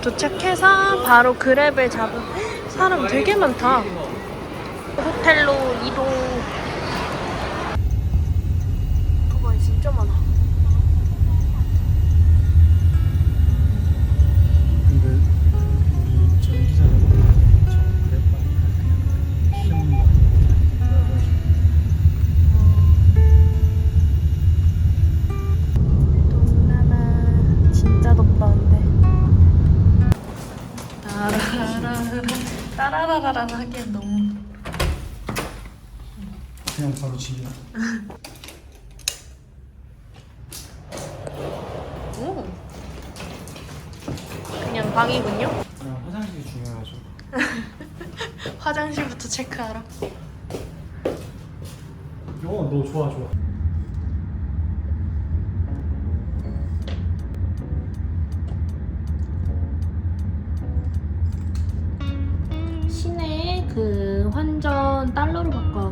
도착해서 바로 그랩을 잡은 사람 되게 많다. 호텔로 이동. 집이야. 오. 그냥 방이군요. 그냥 화장실이 중요하죠. 화장실부터 체크하라. 어, 너 좋아 좋아.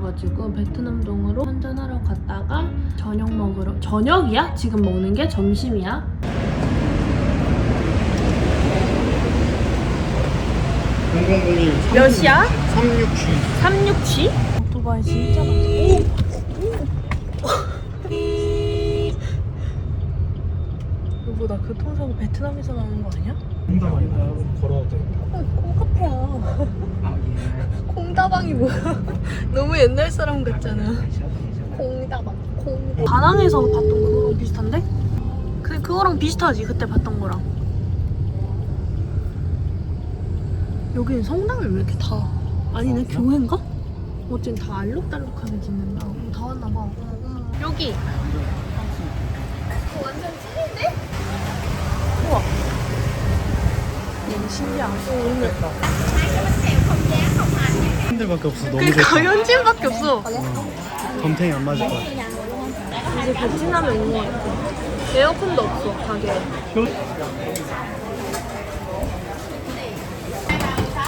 바꿔가지고 베트남동으로 환전하러 갔다가 저녁 먹으러 저녁이야? 지금 먹는 게 점심이야? 몇 시야? 367. 367? 오토바이 진짜 많다. 여보 나 교통사고 베트남에서 나는 거 아니야? 응답 아니다. 걸어도 돼. 콩카페야. 콩다방이 뭐야? 너무 옛날 사람 같잖아. 콩다방. 콩. 다낭에서 봤던 그거랑 비슷한데? 그 그거랑 비슷하지 그때 봤던 거랑. 여기는 성당을 왜 이렇게 다 아니네 교회인가? 어쨌든 다 알록달록하게 짓는다. 어, 다 왔나 봐. 여기. 어, 완전 찐인데? 우와. 너무 신기하다. 오, 오늘. 핸들밖에 없어. 너무 그러니까 좋다. 현지인밖에 없어. 덤탱이 안 맞을 것 같아. 이제 베트남에 온거 같아. 에어컨도 없어 가게에.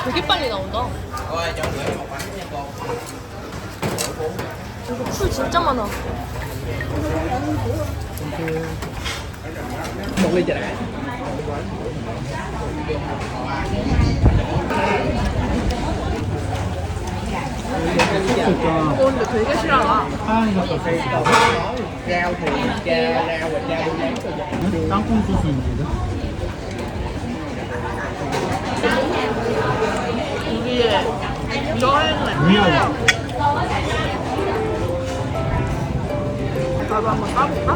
되게 빨리 나온다. 이거 풀 진짜 많아. 그러니까 어, 근데 되게 싫어라. 하얀이가 떴어. 땅콩 소스인데. 우리의 여행을. 미안. 나도 한번 따볼까?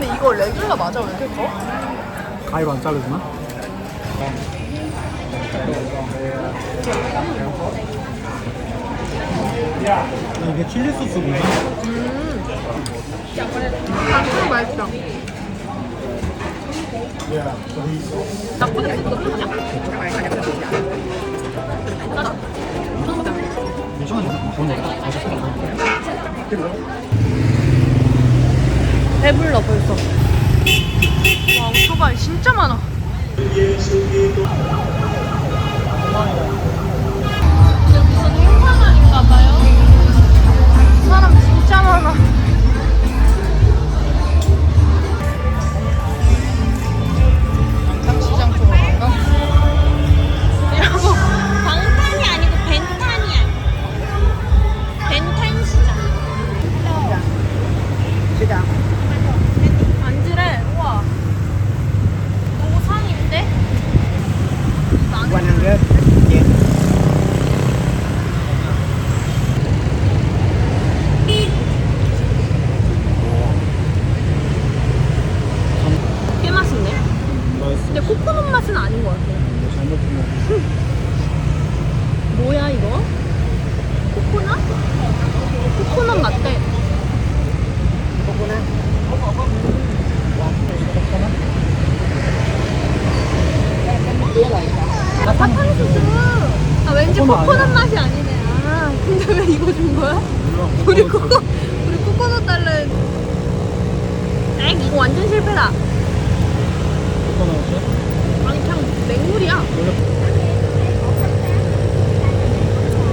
근데 이거 레귤러 맞아? 왜 이렇게 커? 가위로 안 자르구나. 아, 이게 칠리 소스구나. 닭도 맛있어. 나쁘게 쓰는 거 아니야? 괜찮아. 돈 없다. 배불러 벌써. 와 오토바이 진짜 많아. 이게 무슨 행사장인가 봐요. 사람 진짜 많아. 시장 쪽으로 갈까? 여보, 방탄이 아니고 벤탄이야. 벤탄 시장. 앉으래. 우와. 너무 산인데? 꽤 맛있네. 맛있어. 근데 코코넛 맛은 아닌 것 같아. 잘못 보면. 뭐야 이거? 코코넛? 코코넛 라떼. 아, 사탕수수. 아, 왠지 코코넛 코코넛 아니야? 맛이 아니네. 아, 근데 왜 이거 준 거야? 우리 코코, 우리 코코넛 달래. 엥, 이거 완전 실패다. 아니, 그냥 맹물이야.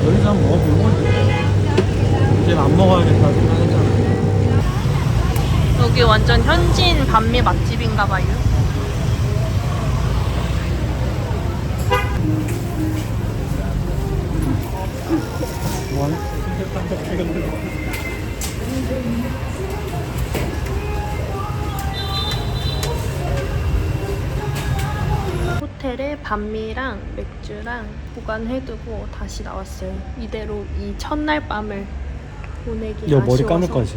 여기서 한번 먹어보는 거지. 이제는 안 먹어야겠다 생각했잖아. 여기 완전 현지인 반미 맛집인가 봐요. 뭐하냐? 호텔에 반미랑 맥주랑 보관해두고 다시 나왔어요. 이대로 이 첫날 밤을 보내기 머리 아쉬워서 감을 거지.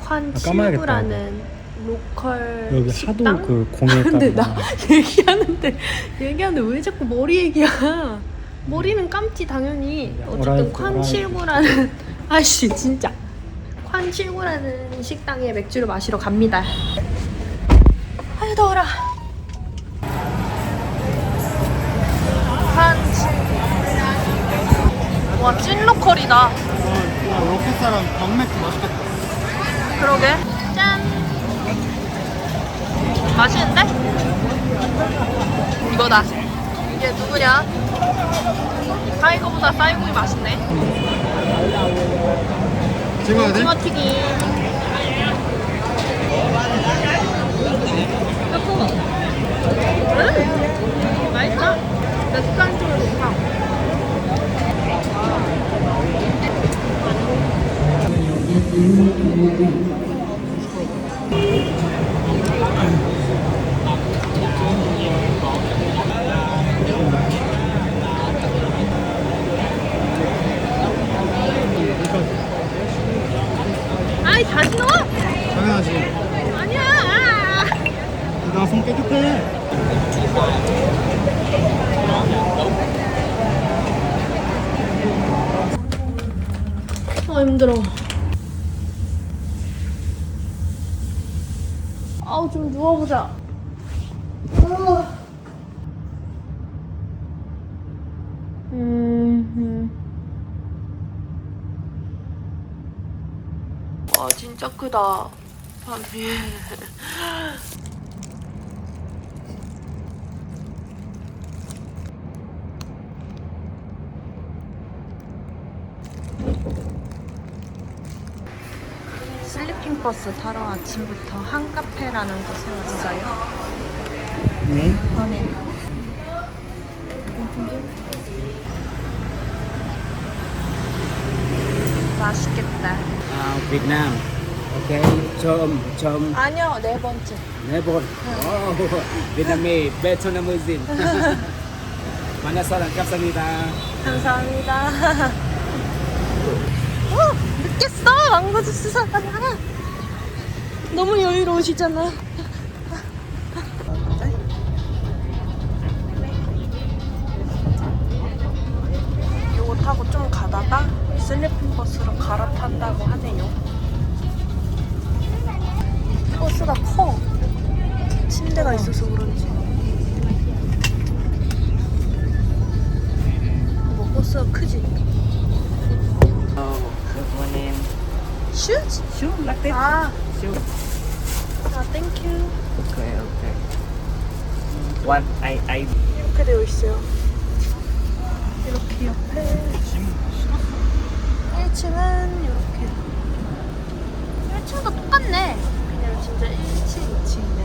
콴칠구라는 로컬 여기 식당? 하도 그 공에 근데 나 얘기하는데 얘기하는데 왜 자꾸 머리 얘기야? 머리는 감지 당연히 어쨌든 콴칠구라는 아씨 진짜 콴칠구라는 식당에 맥주를 마시러 갑니다. 아유 더워라. 콴칠구. 와 찐 로컬이다. 와 로켓 사람 병맥주 맛있겠다. 그러게. 짠. 맛있는데? 이거다. 이게 누구냐? 타이거보다 쌀국이 맛있네. 찍어야 돼? 오징어 튀김. 음, 맛있다. 레스토랑집을 좋다. 아이 다시 넣어? 당연하지. 아니야. 나 손 깨끗해. 아 힘들어. 아우 좀 누워보자. 음. 와 진짜 크다. 밤이. 버스 타러 아침부터 한카페라는 곳에 왔어요. 응? 네. 맛있겠다. Việt Nam ok chôm chôm 아니요, 네 번째. Nepal oh Vietnamese Vietnamese Manasaran 감사합니다 감사합니다. 어, 늦겠어, 망고 주스 사다가. 너무 여유로우시잖아. 요거 타고 좀 가다가 슬리핑 버스로 갈아탄다고 하 아, 땡큐. okay okay what I I 이렇게 되어 있어요. 이렇게 옆에 1층은 이렇게 1층도 똑같네. 그냥 진짜 1층, 2층이네.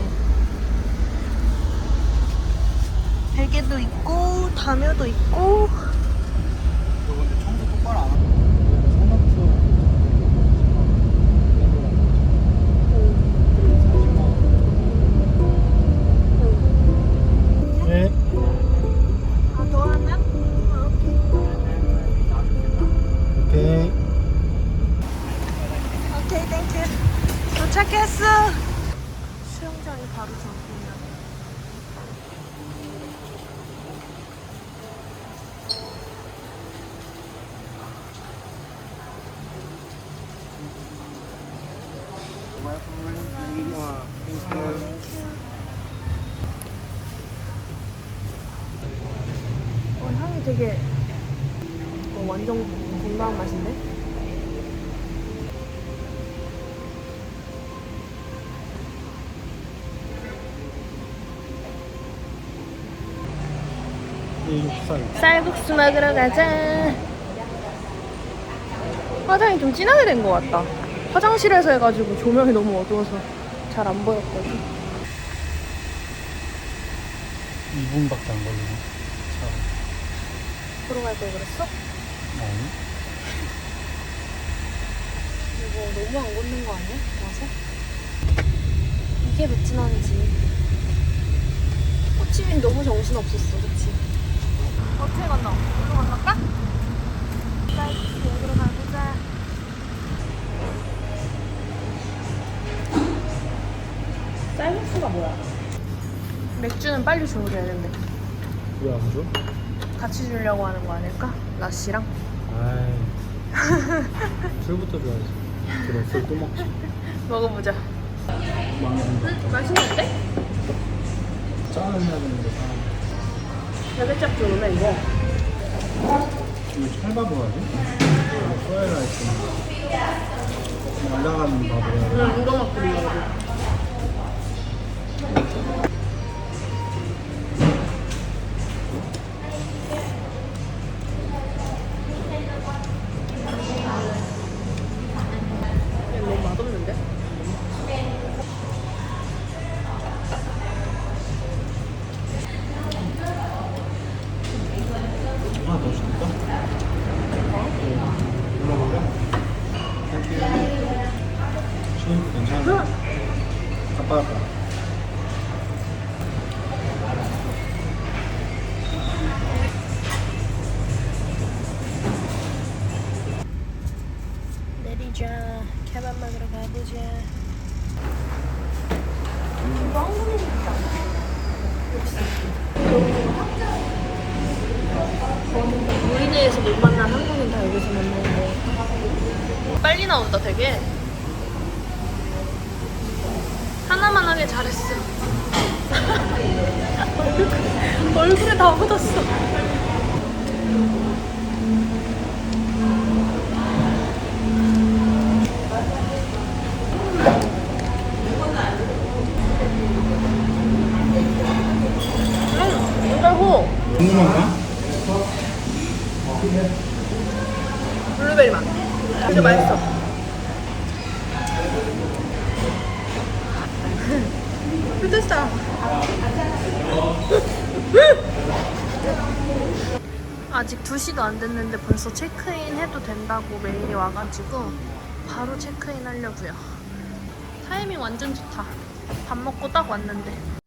베개도 있고 담요도 있고 너 근데 청소 똑바로 안 하고. 되게 어, 완전 건강한 맛인데? 쌀국수 먹으러 가자. 화장이 좀 진하게 된 것 같다. 화장실에서 해가지고 조명이 너무 어두워서 잘 안 보였거든. 2분밖에 안 걸리네. 보러 갈걸 그랬어? 아니? 이거 너무 안 걷는 거 아니야? 와서? 이게 베트남이지. 호치민 너무 정신 없었어, 그치? 어떻게 간다? 여기로 건널까? 나이스, 여기로 가보자. 쌀국수가 뭐야? 맥주는 빨리 주문해야 된대. 왜 안 줘? 같이 주려고 하는 거 아닐까? 라씨랑? 아이. 술부터 줘야지. 그래, 술또 먹지. 먹어보자. 맛있는데? 짠을 해야 되는데, 짠. 야들짝 좋네, 이거. 이거 찰밥 뭐하지? 소야라이스. 날라가는 돼. 응, 이거 먹고 이거. 우리네에서 못 만난 한국인 다 여기서 만나는데 빨리 나온다 되게. 하나만 하게 잘했어. 얼굴- 얼굴에 다 묻었어 벌써 체크인 해도 된다고 메일이 와가지고 바로 체크인 하려고요. 타이밍 완전 좋다. 밥 먹고 딱 왔는데.